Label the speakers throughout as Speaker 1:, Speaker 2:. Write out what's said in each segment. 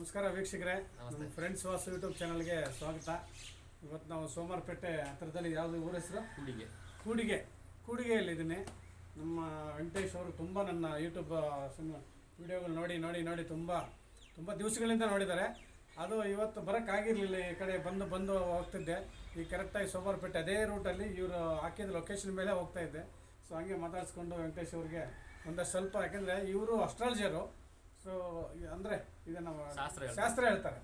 Speaker 1: ನಮಸ್ಕಾರ ವೀಕ್ಷಕರೇ. ನಮ್ಮ ಫ್ರೆಂಡ್ಸ್ ವಾಸು ಯೂಟ್ಯೂಬ್ ಚಾನಲ್ಗೆ ಸ್ವಾಗತ. ಇವತ್ತು ನಾವು ಸೋಮವಾರಪೇಟೆ ಹತ್ರದಲ್ಲಿ ಯಾವುದು ಊರ ಹೆಸರು?
Speaker 2: ಕೂಡಿಗೆ.
Speaker 1: ಕೂಡಿಗೆ. ಕೂಡಿಗೆಯಲ್ಲಿ ಇದ್ದೀನಿ ನಮ್ಮ ವೆಂಕಟೇಶ್ ಅವರು ತುಂಬ ನನ್ನ ಯೂಟ್ಯೂಬ್ ವಿಡಿಯೋಗಳು ನೋಡಿ ನೋಡಿ ನೋಡಿ ತುಂಬ ತುಂಬ ದಿವಸಗಳಿಂದ ನೋಡಿದ್ದಾರೆ. ಅದು ಇವತ್ತು ಬರೋಕ್ಕಾಗಿರಲಿಲ್ಲ. ಈ ಕಡೆ ಬಂದು ಬಂದು ಹೋಗ್ತಿದ್ದೆ. ಈ ಕರೆಕ್ಟಾಗಿ ಸೋಮವಾರಪೇಟೆ ಅದೇ ರೂಟಲ್ಲಿ ಇವರು ಹಾಕಿದ ಲೊಕೇಶನ್ ಮೇಲೆ ಹೋಗ್ತಾ ಇದ್ದೆ. ಸೊ ಹಂಗೆ ಮಾತಾಡಿಸ್ಕೊಂಡು ವೆಂಕಟೇಶ್ ಅವ್ರಿಗೆ ಒಂದಷ್ಟು ಸ್ವಲ್ಪ ಯಾಕೆಂದರೆ ಇವರು ಅಸ್ಟ್ರಾಲಜರು ಸೊ ಅಂದರೆ ಈಗ ನಾವು
Speaker 2: ಶಾಸ್ತ್ರ ಹೇಳ್ತಾರೆ.
Speaker 1: ಶಾಸ್ತ್ರ ಹೇಳ್ತಾರೆ.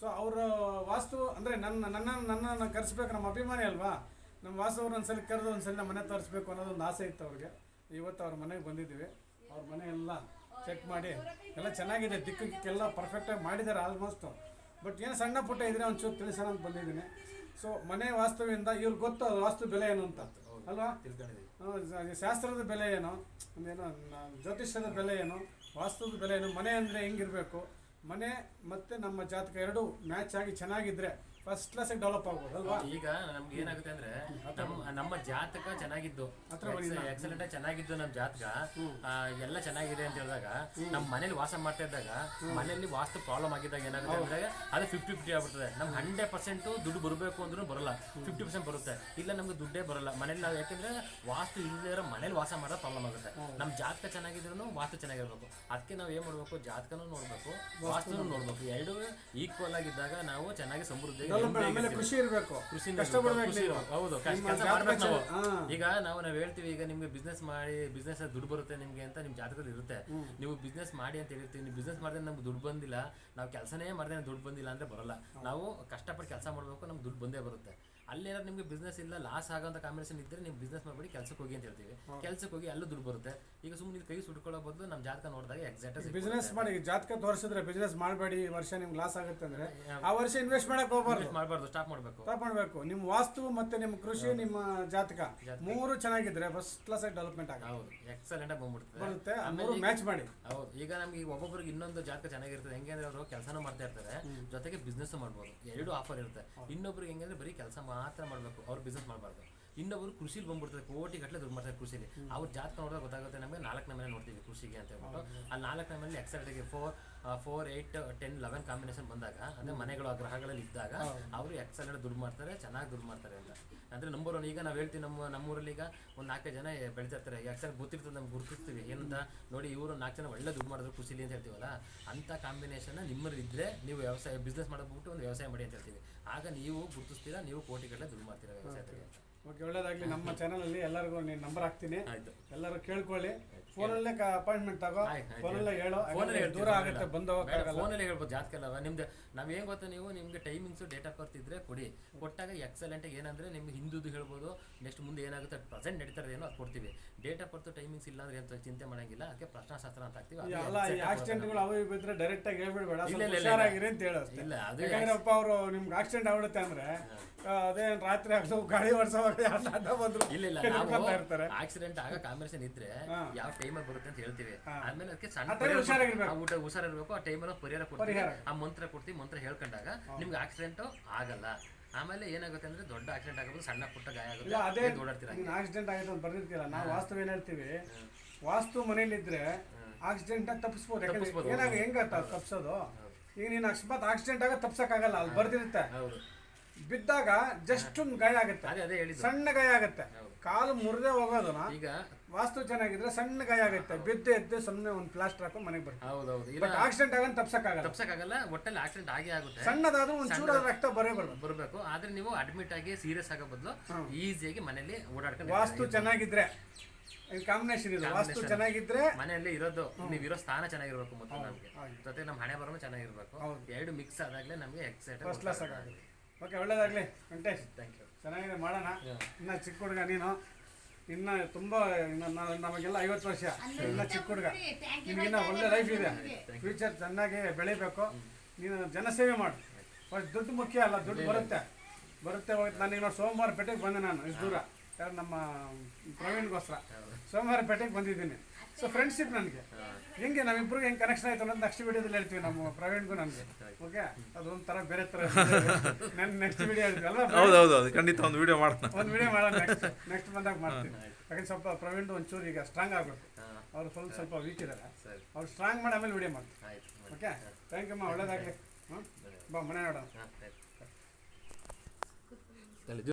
Speaker 1: ಸೊ ಅವರು ವಾಸ್ತು ಅಂದರೆ ನನ್ನ ನನ್ನ ನನ್ನನ್ನು ಕರೆಸ್ಬೇಕು ನಮ್ಮ ಅಭಿಮಾನಿ ಅಲ್ವಾ? ನಮ್ಮ ವಾಸ್ತು ಅವ್ರು ಒಂದ್ಸಲ ಕರೆದು ಒಂದ್ಸಲ ನಮ್ಮ ಮನೆ ತೋರಿಸ್ಬೇಕು ಅನ್ನೋದೊಂದು ಆಸೆ ಇತ್ತು ಅವ್ರಿಗೆ. ಇವತ್ತು ಅವ್ರ ಮನೆಗೆ ಬಂದಿದ್ದೀವಿ. ಅವ್ರ ಮನೆ ಎಲ್ಲ ಚೆಕ್ ಮಾಡಿ ಎಲ್ಲ ಚೆನ್ನಾಗಿದೆ. ದಿಕ್ಕಕ್ಕೆಲ್ಲ ಪರ್ಫೆಕ್ಟಾಗಿ ಮಾಡಿದ್ದಾರೆ ಆಲ್ಮೋಸ್ಟ್ ಬಟ್ ಏನು ಸಣ್ಣ ಪುಟ್ಟ ಇದ್ರೆ ಒಂಚೂರು ತಿಳಿಸೋಣ ಅಂತ ಬಂದಿದ್ದೀನಿ. ಸೊ ಮನೆ ವಾಸ್ತುವಿಂದ ಇವ್ರಿಗೆ ಗೊತ್ತು ಅದು ವಾಸ್ತು ಬೆಲೆ ಏನು ಅಂತ. ಅಲ್ವಾ?
Speaker 2: ತಿಳ್ಕೊಂಡಿದ್ದೀವಿ.
Speaker 1: ಹ್ಮ್, ಸ- ಶಾಸ್ತ್ರದ ಬೆಲೆ ಏನು? ಒಂದೇನು ನ- ಜ್ಯೋತಿಷ್ಯದ ಬೆಲೆ ಏನು? ವಾಸ್ತುದ ಬೆಲೆ ಏನು ಮನೆ ಅಂದರೆ ಹೆಂಗಿರಬೇಕು? ಮನೆ ಮತ್ತು ನಮ್ಮ ಜಾತಕ ಎರಡೂ ಮ್ಯಾಚ್ ಆಗಿ ಚೆನ್ನಾಗಿದ್ರೆ ಫಸ್ಟ್ ಕ್ಲಾಸ್ ಡೆವಲಪ್ ಆಗ್ಬೋದು ಅಲ್ವಾ?
Speaker 2: ಈಗ ನಮ್ಗೆ ಏನಾಗುತ್ತೆ ಅಂದ್ರೆ ನಮ್ಮ ನಮ್ಮ ಜಾತಕ ಚೆನ್ನಾಗಿದ್ದು. ಎಕ್ಸಲೆಂಟ್ ಚೆನ್ನಾಗಿದ್ದು ನಮ್ಮ ಜಾತಕ. ಎಲ್ಲ ಚೆನ್ನಾಗಿದೆ ಅಂತ ಹೇಳಿದಾಗ ನಮ್ಮ ಮನೇಲಿ ವಾಸ ಮಾಡ್ತಾ ಇದ್ದಾಗ ಮನೆಯಲ್ಲಿ ವಾಸ್ತು ಪ್ರಾಬ್ಲಮ್ ಆಗಿದ್ದಾಗ ಏನಾಗುತ್ತೆ ಅಂದ್ರೆ ಅದು ಫಿಫ್ಟಿ ಫಿಫ್ಟಿ ಆಗ್ಬಿಡ್ತದೆ. ನಮ್ಗೆ ಹಂಡ್ರೆಡ್ ಪರ್ಸೆಂಟ್ ದುಡ್ಡು ಬರಬೇಕು ಅಂದ್ರೂ ಬರಲ್ಲ. ಫಿಫ್ಟಿ ಪರ್ಸೆಂಟ್ ಬರುತ್ತೆ. ಇಲ್ಲ ನಮ್ಗೆ ದುಡ್ಡೇ ಬರಲ್ಲ. ಮನೇಲಿ ನಾವು ಯಾಕಂದ್ರೆ ವಾಸ್ತು ಇಲ್ಲದೇ ಇರೋ ಮನೇಲಿ ವಾಸ ಮಾಡೋ ಪ್ರಾಬ್ಲಮ್ ಆಗುತ್ತೆ. ನಮ್ಮ ಜಾತಕ ಚೆನ್ನಾಗಿದ್ರು ವಾಸ್ತು ಚೆನ್ನಾಗಿರ್ಬೇಕು. ಅದಕ್ಕೆ ನಾವು ಏನ್ ಮಾಡ್ಬೇಕು? ಜಾತಕನೂ ನೋಡ್ಬೇಕು ವಾಸ್ತುನೂ ನೋಡ್ಬೇಕು. ಎರಡು ಈಕ್ವಲ್ ಆಗಿದ್ದಾಗ ನಾವು ಚೆನ್ನಾಗಿ ಸಮೃದ್ಧಿ
Speaker 1: ಡೆವಲಪ್ ಆಮೇಲೆ ಖುಷಿ ಇರಬೇಕು.
Speaker 2: ಕೃಷಿ
Speaker 1: ಕಷ್ಟಪಡ್ಬೇಕು
Speaker 2: ಕೃಷಿ
Speaker 1: ನೀವು.
Speaker 2: ಹೌದು
Speaker 1: ನಿಮ್ಮ
Speaker 2: ಕೆಲಸ
Speaker 1: ಜಾತಕ
Speaker 2: ಮಾಡ್ಬೇಕು ನಾವು.
Speaker 1: ಚೆನ್ನ-
Speaker 2: ಈಗ ನಾವು ನಾವ್ ಹೇಳ್ತೀವಿ ಈಗ ನಿಮ್ಗೆ ಬಿಸ್ನೆಸ್ ಮಾಡಿ ಬಿಸ್ನೆಸ್ ದುಡ್ಡು ಬರುತ್ತೆ ನಿಮ್ಗೆ ಅಂತ ನಿಮ್ ಜಾತಕದಲ್ಲಿ ಇರುತ್ತೆ. ನೀವು ಬಿಸ್ನೆಸ್ ಮಾಡಿ ಅಂತ ಹೇಳಿರ್ತೀವಿ. ನೀವು ಬಿಸ್ನೆಸ್ ಮಾಡಿದ್ರೆ ನಮ್ಗೆ ದುಡ್ಡು ಬಂದಿಲ್ಲ. ನಾವು ಕೆಲಸನೇ ಮಾಡಿದ್ರೆ ದುಡ್ಡು ಬಂದಿಲ್ಲ ಅಂದ್ರೆ ಬರಲ್ಲ. ನಾವು ಕಷ್ಟಪಟ್ಟು ಕೆಲಸ ಮಾಡಬೇಕು ನಮ್ಗೆ ದುಡ್ಡು ಬಂದೇ ಬರುತ್ತೆ. ಅಲ್ಲೇನಾದ್ರು ನಿಮ್ಗೆ ಬಿಸ್ನೆಸ್ ಇಲ್ಲ ಲಾಸ್ ಆಗೋಂಥ ಕಾಂಬಿನೇಷನ್ ಇದ್ರೆ ನೀವು ಬಿಸ್ನೆಸ್ ಮಾಡಬೇಡಿ ಕೆಲಸಕ್ಕೆ ಹೋಗಿ ಅಂತ ಹೇಳ್ತೀವಿ. ಕೆಲಸಕ್ಕೆ ಹೋಗಿ ಅಲ್ಲೂ ದುಡ್ಡು ಬರುತ್ತೆ. ಈಗ ಸುಮ್ಮನೆ ನೀವು ಕೈ ಸುಟ್ಕೊಳ್ಳೋ ಬದಲು ನಮ್ಮ ಜಾತಕ ನೋಡಿದಾಗ ಎಕ್ಸಾಕ್ಟ್
Speaker 1: ಬಿಸ್ನೆಸ್ ಮಾಡಿ ಜಾತಕ ತೋರಿಸಿದ್ರೆ ಬಿಸ್ನೆಸ್ ಮಾಡಬೇಡಿ ಈ ವರ್ಷ ನಿಮ್ಗೆ ಲಾಸ್ ಆಗುತ್ತೆ ಅಂದ್ರೆ ಆ ವರ್ಷ ಇನ್ವೆಸ್ಟ್ ಮಾಡಕ್ ಹೋಗ್ಬಾರ್ದು.
Speaker 2: ಮಾಡಬಾರ್ದು ಸ್ಟಾಪ್ ಮಾಡಬೇಕು.
Speaker 1: ಸ್ಟಾಪ್ ಮಾಡಬೇಕು. ನಿಮ್ಮ ವಾಸ್ತು ಮತ್ತೆ ನಿಮ್ಮ ಕೃಷಿ ನಿಮ್ಮ ಜಾತಕ ಮೂರು ಚೆನ್ನಾಗಿದ್ರೆ ಫಸ್ಟ್ ಕ್ಲಾಸ್ ಆಗಿ ಡೆವಲಪ್ಮೆಂಟ್ ಆಗ
Speaker 2: ಹೌದು ಎಕ್ಸಲೆಂಟ್ ಆಗಿ ಬಂದ್ಬಿಡ್ತದೆ
Speaker 1: ಬರುತ್ತೆ ಆ ಮೂರು ಮ್ಯಾಚ್ ಮಾಡಿ.
Speaker 2: ಹೌದು ಈಗ ನಮ್ಗೆ ಒಬ್ಬೊಬ್ಬರಿಗೆ ಒಬ್ಬೊಬ್ರಿಗೆ ಇನ್ನೊಂದು ಜಾತಕ ಚೆನ್ನಾಗಿರ್ತದೆ. ಹೆಂಗೆ ಅಂದ್ರೆ ಅವರು ಕೆಲಸನೂ ಮಾಡ್ತಾ ಇರ್ತಾರೆ. ಜೊತೆಗೆ ಬಿಸ್ನೆಸ್ ಮಾಡ್ಬೋದು. ಎರಡು ಆಫರ್ ಇರುತ್ತೆ. ಇನ್ನೊಬ್ರಿಗೆ ಹೆಂಗಂದ್ರೆ ಬರೀ ಕೆಲಸ ಮಾತ್ರ ಮಾಡಬೇಕು ಅವ್ರು ಬಿಸ್ನೆಸ್ ಮಾಡಬಾರ್ದು ಇನ್ನೊಬ್ರು ಕೃಷಿಲಿ ಬಂದ್ಬಿಡ್ತಾರೆ ಕೋಟಿ ಗಟ್ಟಲೆ ದುಡ್ಡು ಮಾಡ್ತಾರೆ ಕೃಷಿಲಿ. ಅವ್ರ ಜಾತಕ ನೋಡಿದಾಗ ಗೊತ್ತಾಗುತ್ತೆ ನಮಗೆ ನಾಲ್ಕನೇ ಮನೆ ನೋಡ್ತೀವಿ ಕೃಷಿಗೆ ಅಂತ ಹೇಳ್ಬಿಟ್ಟು. ಅಲ್ಲಿ ನಾಲ್ಕನೇ ಮೇಲೆ ಎಕ್ಸೈಟ್ಗೆ four four eight ten eleven combination ಬಂದಾಗ ಅಂದ್ರೆ ಮನೆಗಳು ಆ ಗ್ರಹಗಳಲ್ಲಿ ಇದ್ದಾಗ ಅವರು ಎಕ್ಸಲೆಂಟ್ ದುಡ್ಡು ಮಾಡ್ತಾರೆ ಚೆನ್ನಾಗಿ ದುಡ್ಡು ಮಾಡ್ತಾರೆ ಅಂತ. ಅಂದ್ರೆ ನಂಬರ್ ಒನ್ ಈಗ ನಾವು ಹೇಳ್ತೀವಿ ನಮ್ಮ ನಮ್ಮೂರಲ್ಲಿ ಈಗ ಒಂದು ನಾಲ್ಕೈದು ಜನ ಬೆಳಿತಾ ಇರ್ತಾರೆ ಎಕ್ಸಲೆಂಟ್ ಗೊತ್ತಿರ್ತದೆ ನಮ್ಗೆ ಗುರುತಿಸ್ತೀವಿ ಏನಂತ ನೋಡಿ ಇವರು ನಾಲ್ಕು ಜನ ಒಳ್ಳೆ ದುಡ್ಡು ಮಾಡಿದ್ರು ಕೃಷಿಲಿ ಅಂತ ಹೇಳ್ತೀವಲ್ಲ ಅಂತ ಕಾಂಬಿನೇಷನ್ ನಿಮ್ಮಲ್ಲಿ ಇದ್ರೆ ನೀವು ವ್ಯವಸಾಯ ಬಿಸ್ನೆಸ್ ಮಾಡಬಿಟ್ಟು ಒಂದು ವ್ಯವಸಾಯ ಮಾಡಿ ಅಂತ ಹೇಳ್ತೀವಿ. ಆಗ ನೀವು ಗುರುತಿಸ್ತೀರಾ ನೀವು ಕೋಟಿಗಟ್ಟಲೆ ದುಡ್ಡು ಮಾಡ್ತೀರಾ ವ್ಯವಸಾಯದಲ್ಲಿ ಅಂತ.
Speaker 1: ಓಕೆ ಒಳ್ಳೇದಾಗ್ಲಿ. ನಮ್ಮ ಚಾನಲಲ್ಲಿ ಎಲ್ಲರಿಗೂ ನೀನು ನಂಬರ್ ಹಾಕ್ತೀನಿ. ಎಲ್ಲರೂ ಕೇಳ್ಕೊಳ್ಳಿ. ಫೋನಲ್ಲೇ ಅಪಾಯಿಂಟ್ಮೆಂಟ್ ತಗೋ.
Speaker 2: ಫೋನ್ ಅಲ್ಲೇ
Speaker 1: ಫೋನಲ್ಲೇ ಹೇಳು
Speaker 2: ಫೋನಲ್ಲಿ
Speaker 1: ದೂರ ಆಗುತ್ತೆ ಬಂದು ಫೋನ್
Speaker 2: ಫೋನಲ್ಲಿ ಹೇಳ್ಬೋದು. ಜಾಸ್ತಿ ಅಲ್ಲ. ನಿಮ್ದು ನಾವು ಏನು ಗೊತ್ತಾ ನೀವು? ನಿಮಗೆ ಟೈಮಿಂಗ್ಸ್ ಡೇಟ್ ಆಫ್ ಬರ್ತ್ ಇದ್ರೆ ಕೊಡಿ. ಕೊಟ್ಟಾಗ ಎಕ್ಸಲೆಂಟ್ ಏನಂದ್ರೆ ನಿಮ್ಗೆ ಹಿಂದೂದು ಹೇಳ್ಬೋದು. ನೆಕ್ಸ್ಟ್ ಮುಂದೆ ಏನಾಗುತ್ತೆ? ಪ್ರೆಸೆಂಟ್ ನಡೀತಾ ಏನೋ ಅದು ಕೊಡ್ತೀವಿ. ಡೇಟ್ ಆಫ್ ಬರ್ತ್ ಟೈಮಿಂಗ್ಸ್ ಇಲ್ಲ ಅಂದ್ರೆ ಅಂತ ಚಿಂತೆ ಮಾಡಂಗಿಲ್ಲ. ಅದಕ್ಕೆ ಪ್ರಶ್ನಾಶಾಸ್ತ್ರ ಅಂತ ಹಾಕ್ತೀವಿ.
Speaker 1: ಅಲ್ಲ ಆಕ್ಸಿಡೆಂಟ್ಗಳು ಅವು ಡೈರೆಕ್ಟ್ ಆಗಿ ಹೇಳ್ಬಿಡ್ಬೇಡ. ಹುಷಾರಾಗಿರಿ ಅಂತ ಹೇಳೋ
Speaker 2: ಇಲ್ಲ ಅದು
Speaker 1: ಅವರು ನಿಮ್ಗೆ ಆಕ್ಸಿಡೆಂಟ್ ಆಗ್ಬಿಡುತ್ತೆ ಅಂದ್ರೆ ಅದೇ ರಾತ್ರಿ ಗಾಡಿ ಬಂದ್ರು
Speaker 2: ಇಲ್ಲ ಇಲ್ಲ ನಾವು ಆಕ್ಸಿಡೆಂಟ್ ಆಗ ಕಾಂಬಿನೇಷನ್ ಇದ್ರೆ ಯಾವ ಟೈಮಲ್ಲಿ ಬರುತ್ತೆ ಅಂತ ಹೇಳ್ತೀವಿ.
Speaker 1: ಆಮೇಲೆ
Speaker 2: ಆದ್ಮೇಲೆ ಅದಕ್ಕೆ ಸಣ್ಣ ಊಟ ಹುಷಾರಿರ್ಬೇಕು ಆ ಟೈಮಲ್ಲಿ ಪರಿಹಾರ ಕೊಡ್ತೀವಿ. ಆ ಮಂತ್ರ ಕೊಡ್ತೀವಿ ಮಂತ್ರ ಹೇಳ್ಕೊಂಡಾಗ ನಿಮ್ಗೆ ಆಕ್ಸಿಡೆಂಟ್ ಆಗಲ್ಲ. ಆಮೇಲೆ ಏನಾಗುತ್ತೆ ಅಂದ್ರೆ ದೊಡ್ಡ ಆಕ್ಸಿಡೆಂಟ್ ಆಗೋದು ಸಣ್ಣ ಪುಟ್ಟ ಗಾಯ
Speaker 1: ಇಲ್ಲ ಅದೇ
Speaker 2: ಆಗುತ್ತೆ ಓಡಾಡ್ತೀರ
Speaker 1: ಆಕ್ಸಿಡೆಂಟ್ ಆಗಿದೆ ಅಂತ ಬರ್ದಿರ್ತೀರ ನಾವು ವಾಸ್ತು ಏನ್ ಹೇಳ್ತೀವಿ? ವಾಸ್ತು ಮನೇಲಿದ್ರೆ ಆಕ್ಸಿಡೆಂಟ್ ತಪ್ಪಿಸ್ಬೋದು. ಯಾಕಂದ್ರೆ ಏನಾಗ ಹೆಂಗ ತಪ್ಪಿಸೋದು ಈಗ ನೀನ್ ಅಕಸ್ಮಾತ್ ಆಕ್ಸಿಡೆಂಟ್ ಆಗ ತಪ್ಸಕ್ಕಾಗಲ್ಲ ಅಲ್ಲಿ ಬರ್ದಿರುತ್ತೆ. ಬಿದ್ದಾಗ ಜಸ್ಟ್ ಒಂದು ಗಾಯ ಆಗುತ್ತೆ.
Speaker 2: ಅದೇ ಅದೇ ಹೇಳಿದ್ದು.
Speaker 1: ಸಣ್ಣ ಗಾಯ ಆಗುತ್ತೆ. ಕಾಲು ಮುರಿದೇ ಹೋಗೋದನ್ನ
Speaker 2: ಈಗ
Speaker 1: ವಾಸ್ತು ಚೆನ್ನಾಗಿದ್ರೆ ಸಣ್ಣ ಗಾಯ ಆಗುತ್ತೆ. ಬಿದ್ದು ಎದ್ದು ಸುಮ್ಮನೆ ಒಂದು ಪ್ಲಾಸ್ಟರ್ ಹಾಕೊಂಡು ಮನೆಗೆ ಬರ್ತಾರೆ
Speaker 2: ಹೌದು ಇಲ್ಲ
Speaker 1: ಬಟ್ ಆಕ್ಸಿಡೆಂಟ್ ಆಗಂತ ತಪ್ಸಕ್ಕಾಗಲ್ಲ.
Speaker 2: ತಪ್ಸಕ್ಕಾಗಲ್ಲ ಒಟ್ಟಲ್ಲಿ ಆಕ್ಸಿಡೆಂಟ್ ಆಗೇ ಆಗುತ್ತೆ.
Speaker 1: ಸಣ್ಣದಾದ್ರೂ ಒಂದು ಚೂರ ರಕ್ತ ಬರೇ ಬರೋದು
Speaker 2: ಬರಬೇಕು. ಆದ್ರೆ ನೀವು ಅಡ್ಮಿಟ್ ಆಗಿ ಸೀರಿಯಸ್ ಆಗೋ ಬದಲು ಈಸಿಯಾಗಿ ಮನೆಯಲ್ಲಿ ಓಡಾಡ್ಕೊಂಡು
Speaker 1: ವಾಸ್ತು ಚೆನ್ನಾಗಿದ್ರೆ. ಕಾಂಬಿನೇಷನ್ ಇದು. ವಾಸ್ತು ಚೆನ್ನಾಗಿದ್ರೆ
Speaker 2: ಮನೆಯಲ್ಲಿ ಇರೋದು ನೀವು ಇರೋ ಸ್ಥಾನ ಚೆನ್ನಾಗಿರ್ಬೇಕು ಮೊದಲು ನಮಗೆ. ಜೊತೆ ನಮ್ಮ ಹಣೆ ಬರೋನು ಚೆನ್ನಾಗಿರ್ಬೇಕು. ಎರಡು ಮಿಕ್ಸ್ ಆದಾಗಲೇ ನಮಗೆ ಎಕ್ಸೈಟ್
Speaker 1: ಫಸ್ಟ್ ಕ್ಲಾಸ್ ಆಗುತ್ತೆ ಓಕೆ ಒಳ್ಳೇದಾಗಲಿ ವೆಂಕಟೇಶ್.
Speaker 2: ಥ್ಯಾಂಕ್ ಯು
Speaker 1: ಚೆನ್ನಾಗಿದೆ ಮಾಡೋಣ. ಇನ್ನ ಚಿಕ್ಕ ಹುಡುಗ ನೀನು. ಇನ್ನು ತುಂಬಾ ನಮಗೆಲ್ಲ ಐವತ್ತು ವರ್ಷ. ಇನ್ನ ಚಿಕ್ಕ ಹುಡುಗ. ನಿಮಗಿನ್ನ ಒಳ್ಳೆ ಲೈಫ್ ಇದೆ. ಫ್ಯೂಚರ್ ಚೆನ್ನಾಗಿ ಬೆಳಿಬೇಕು. ನೀನು ಜನಸೇವೆ ಮಾಡು. ಫಸ್ಟ್ ದುಡ್ಡು ಮುಖ್ಯ ಅಲ್ಲ ದುಡ್ಡು ಬರುತ್ತೆ. ಬರುತ್ತೆ ಹೋಗುತ್ತೆ ನನಗೆ ನೋಡಿ ಸೋಮವಾರ ಪೇಟೆಗೆ ಬಂದೆ ನಾನು ಇಷ್ಟು ದೂರ. ಯಾರು ನಮ್ಮ ಪ್ರವೀಣ್ಗೋಸ್ಕರ. ಸೋಮವಾರ ಪೇಟೆಗೆ ಬಂದಿದ್ದೀನಿ. ಸೊ ಫ್ರೆಂಡ್ಶಿಪ್ ನನಗೆ. ಹೆಂಗೆ ನಮ್ಮಿಬ್ರಿಗೆ ಹೆಂಗೆ ಕನೆಕ್ಷನ್ ಆಯ್ತು ಅನ್ನೋದು ನೆಕ್ಸ್ಟ್ ವೀಡಿಯೋದಲ್ಲಿ ಹೇಳ್ತೀವಿ ನಮ್ಮ ಪ್ರವೀಣ್ಗೂ ನನಗೆ. ಓಕೆ ಅದೊಂಥರ ಬೇರೆ ಥರ ನನ್ನ ನೆಕ್ಸ್ಟ್ ವೀಡಿಯೋ ಹೇಳ್ತೀವಿ ಅಲ್ವಾ
Speaker 3: ಹೌದು ಖಂಡಿತ ಒಂದು ವಿಡಿಯೋ ಮಾಡ್ತೀನಿ
Speaker 1: ಒಂದು ವಿಡಿಯೋ ಮಾಡೋಣ ನೆಕ್ಸ್ಟ್ ನೆಕ್ಸ್ಟ್ ಬಂದಾಗ ಮಾಡ್ತೀನಿ ಯಾಕಂದ್ರೆ ಸ್ವಲ್ಪ ಪ್ರವೀಣ್ ಒಂಚೂರು ಈಗ ಸ್ಟ್ರಾಂಗ್ ಆಗಬೇಕು. ಅವ್ರು ಸ್ವಲ್ಪ ಸ್ವಲ್ಪ ವೀಕ್ ಇದ್ದಾರೆ ಅವ್ರು ಸ್ಟ್ರಾಂಗ್ ಮಾಡಿ ಆಮೇಲೆ ವಿಡಿಯೋ
Speaker 2: ಮಾಡ್ತೀನಿ
Speaker 1: ಓಕೆ ಥ್ಯಾಂಕ್ ಯು ಅಮ್ಮ ಒಳ್ಳೇದಾಗಲಿ. ಹ್ಞೂ ಬಾ ಮನೆ ನೋಡೋಣ.